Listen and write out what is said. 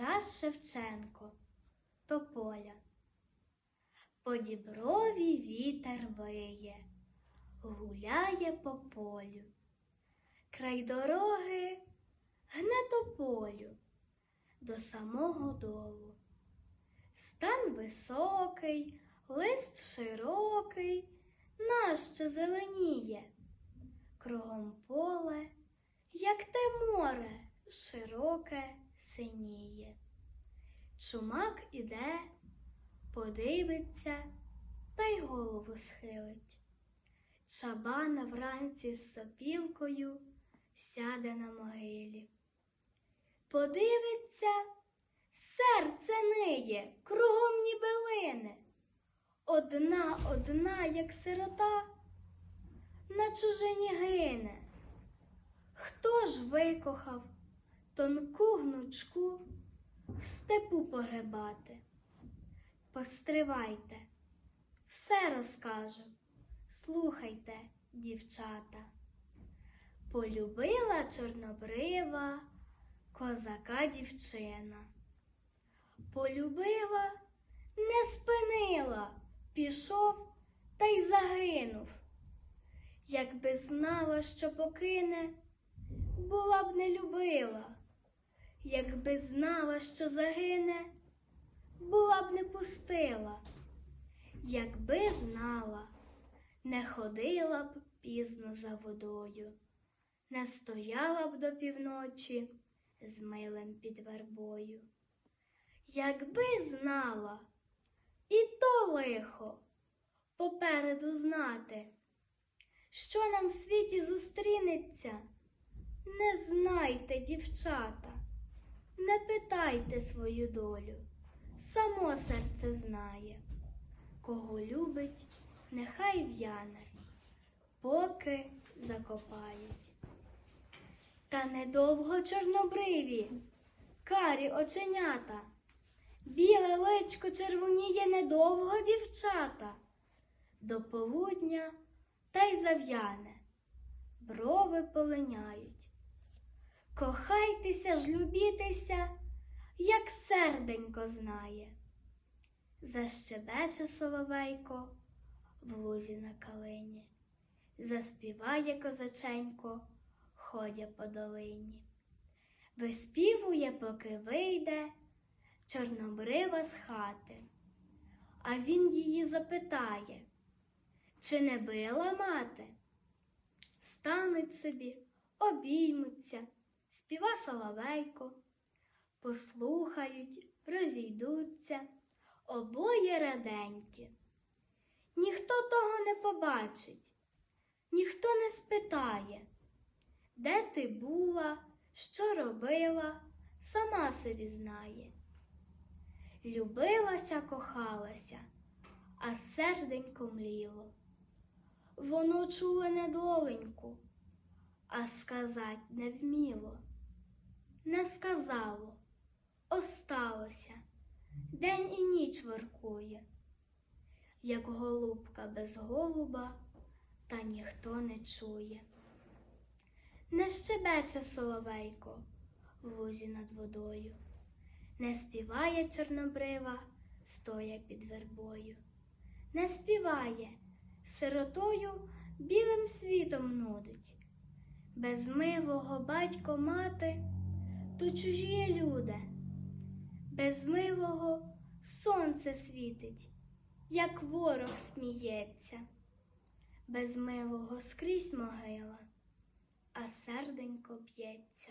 Тарас Шевченко Тополя. По діброві вітер виє, гуляє по полю. Край дороги гне тополю до самого долу. Стан високий, лист широкий, нащо зеленіє. Кругом поле, як те море, широке синіє. Чумак іде, подивиться та й голову схилить. Чабана вранці з сопілкою сяде на могилі. Подивиться, серце ниє, кругом ніби лине. Одна, одна, як сирота, на чужині гине. Хто ж викохав тонку гнучку в степу погибати? Постривайте, все розкажу, слухайте, дівчата. Полюбила чорнобрива козака дівчина. Полюбила, не спинила, пішов та й загинув. Якби знала, що покине, була б не любила, якби знала, що загине, була б не пустила, якби знала, не ходила б пізно за водою, не стояла б до півночі з милим під вербою. Якби знала, і то лихо попереду знати, що нам в світі зустрінеться, не знайте, дівчата, не питайте свою долю, само серце знає, кого любить, нехай в'яне, поки закопають. Та недовго чорнобриві, карі оченята, біле личко червоніє недовго дівчата, до полудня та й зав'яне, брови полиняють. Кохайтеся ж, любітеся, як серденько знає. Защебече соловейко в лузі на калині, заспіває козаченько, ходя по долині. Виспівує, поки вийде чорнобрива з хати, а він її запитає, чи не била мати? Стануть собі, обіймуться, співа соловейко, послухають, розійдуться, обоє раденькі. Ніхто того не побачить, ніхто не спитає, де ти була, що робила, сама собі знає. Любилася, кохалася, а серденько мліло. Воно чуло недоленьку, а сказать не вміло. Не сказало, осталося, день і ніч воркує, як голубка без голуба, та ніхто не чує. Не щебече соловейко в лузі над водою, не співає чорнобрива, стоя під вербою, не співає, сиротою білим світом нудить. Без милого батько мати, то чужі люди, без милого сонце світить, як ворог сміється, без милого скрізь могила, а серденько б'ється.